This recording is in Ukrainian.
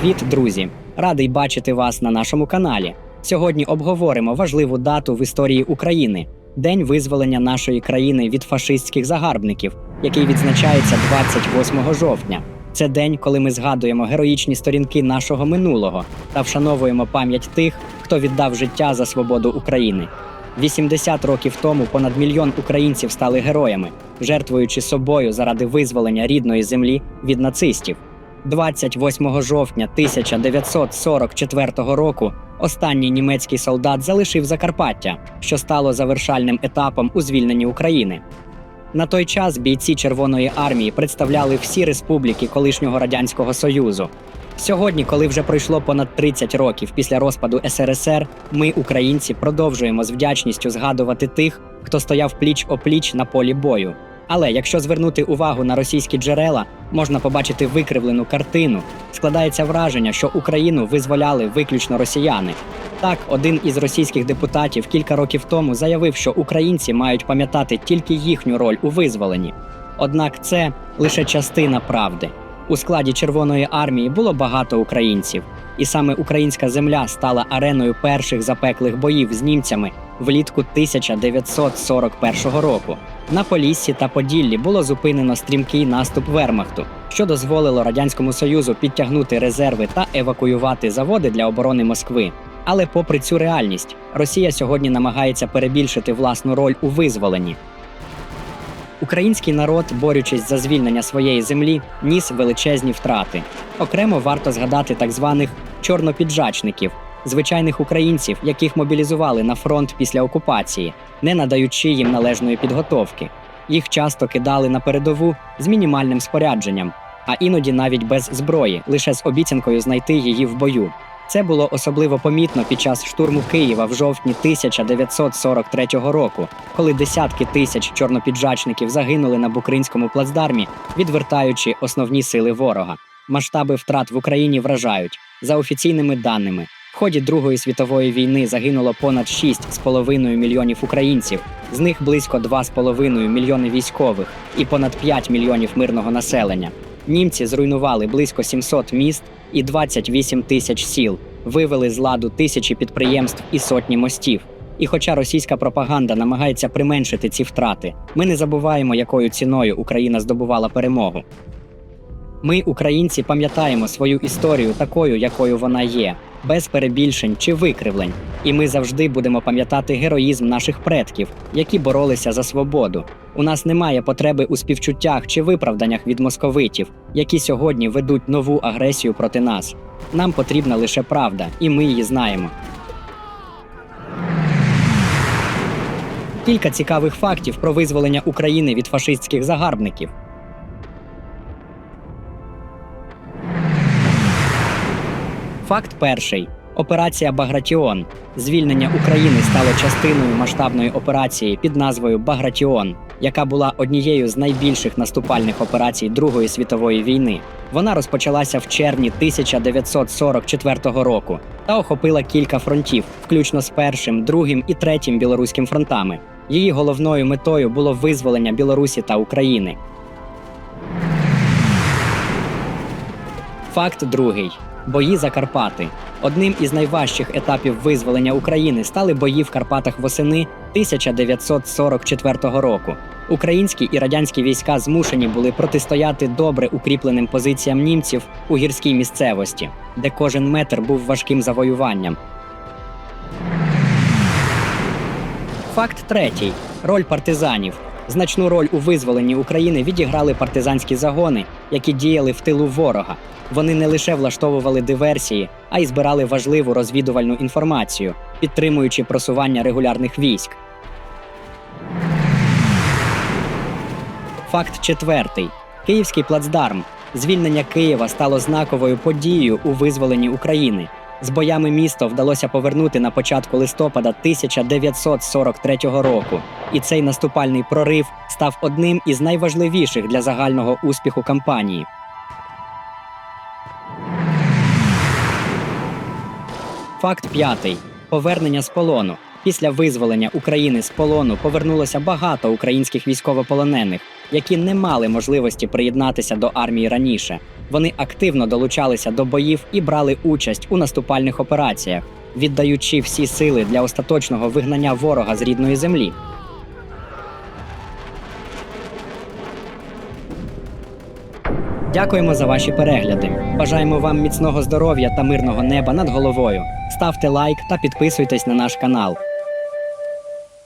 Привіт, друзі! Радий бачити вас на нашому каналі. Сьогодні обговоримо важливу дату в історії України День визволення нашої країни від фашистських загарбників, який відзначається 28 жовтня. Це день, коли ми згадуємо героїчні сторінки нашого минулого та вшановуємо пам'ять тих, хто віддав життя за свободу України. 80 років тому понад мільйон українців стали героями, жертвуючи собою заради визволення рідної землі від нацистів. 28 жовтня 1944 року останній німецький солдат залишив Закарпаття, що стало завершальним етапом у звільненні України. На той час бійці Червоної армії представляли всі республіки колишнього радянського союзу. Сьогодні, коли вже пройшло понад 30 років після розпаду СРСР, ми, українці, продовжуємо з вдячністю згадувати тих, хто стояв пліч опліч на полі бою. Але якщо звернути увагу на російські джерела, можна побачити викривлену картину. Складається враження, що Україну визволяли виключно росіяни. Так, один із російських депутатів кілька років тому заявив, що українці мають пам'ятати тільки їхню роль у визволенні. Однак це лише частина правди. У складі Червоної армії було багато українців, і саме українська земля стала ареною перших запеклих боїв з німцями влітку 1941 року. На Поліссі та Поділлі було зупинено стрімкий наступ Вермахту, що дозволило радянському союзу підтягнути резерви та евакуювати заводи для оборони Москви. Але, попри цю реальність, Росія сьогодні намагається перебільшити власну роль у визволенні. Український народ, борючись за звільнення своєї землі, ніс величезні втрати. Окремо варто згадати так званих чорнопіджачників, звичайних українців, яких мобілізували на фронт після окупації, не надаючи їм належної підготовки. Їх часто кидали на передову з мінімальним спорядженням, а іноді навіть без зброї, лише з обіцянкою знайти її в бою. Це було особливо помітно під час штурму Києва в жовтні 1943 року, коли десятки тисяч чорнопіджачників загинули на Букринському плацдармі, відвертаючи основні сили ворога. Масштаби втрат в Україні вражають за офіційними даними. Ході Другої світової війни загинуло понад 6,5 мільйонів українців, з них близько 2,5 мільйони військових і понад 5 мільйонів мирного населення. Німці зруйнували близько 700 міст і 28 тисяч сіл, вивели з ладу тисячі підприємств і сотні мостів. І хоча російська пропаганда намагається применшити ці втрати, ми не забуваємо, якою ціною Україна здобувала перемогу. Ми, українці, пам'ятаємо свою історію такою, якою вона є, без перебільшень чи викривлень. І ми завжди будемо пам'ятати героїзм наших предків, які боролися за свободу. У нас немає потреби у співчуттях чи виправданнях від московитів, які сьогодні ведуть нову агресію проти нас. Нам потрібна лише правда, і ми її знаємо. Кілька цікавих фактів про визволення України від фашистських загарбників. Факт перший. Операція Багратіон. Звільнення України стало частиною масштабної операції під назвою Багратіон, яка була однією з найбільших наступальних операцій Другої світової війни. Вона розпочалася в червні 1944 року та охопила кілька фронтів, включно з першим, другим і третім білоруським фронтами. Її головною метою було визволення Білорусі та України. Факт другий. Бої за Карпати. Одним із найважчих етапів визволення України стали бої в Карпатах восени 1944 року. Українські і радянські війська змушені були протистояти добре укріпленим позиціям німців у гірській місцевості, де кожен метр був важким завоюванням. Факт третій: роль партизанів. Значну роль у визволенні України відіграли партизанські загони, які діяли в тилу ворога. Вони не лише влаштовували диверсії, а й збирали важливу розвідувальну інформацію, підтримуючи просування регулярних військ. Факт четвертий: Київський плацдарм. Звільнення Києва стало знаковою подією у визволенні України. З боями місто вдалося повернути на початку листопада 1943 року, і цей наступальний прорив став одним із найважливіших для загального успіху кампанії. Факт п'ятий: повернення з полону. Після визволення України з полону повернулося багато українських військовополонених, які не мали можливості приєднатися до армії раніше. Вони активно долучалися до боїв і брали участь у наступальних операціях, віддаючи всі сили для остаточного вигнання ворога з рідної землі. Дякуємо за ваші перегляди. Бажаємо вам міцного здоров'я та мирного неба над головою. Ставте лайк та підписуйтесь на наш канал.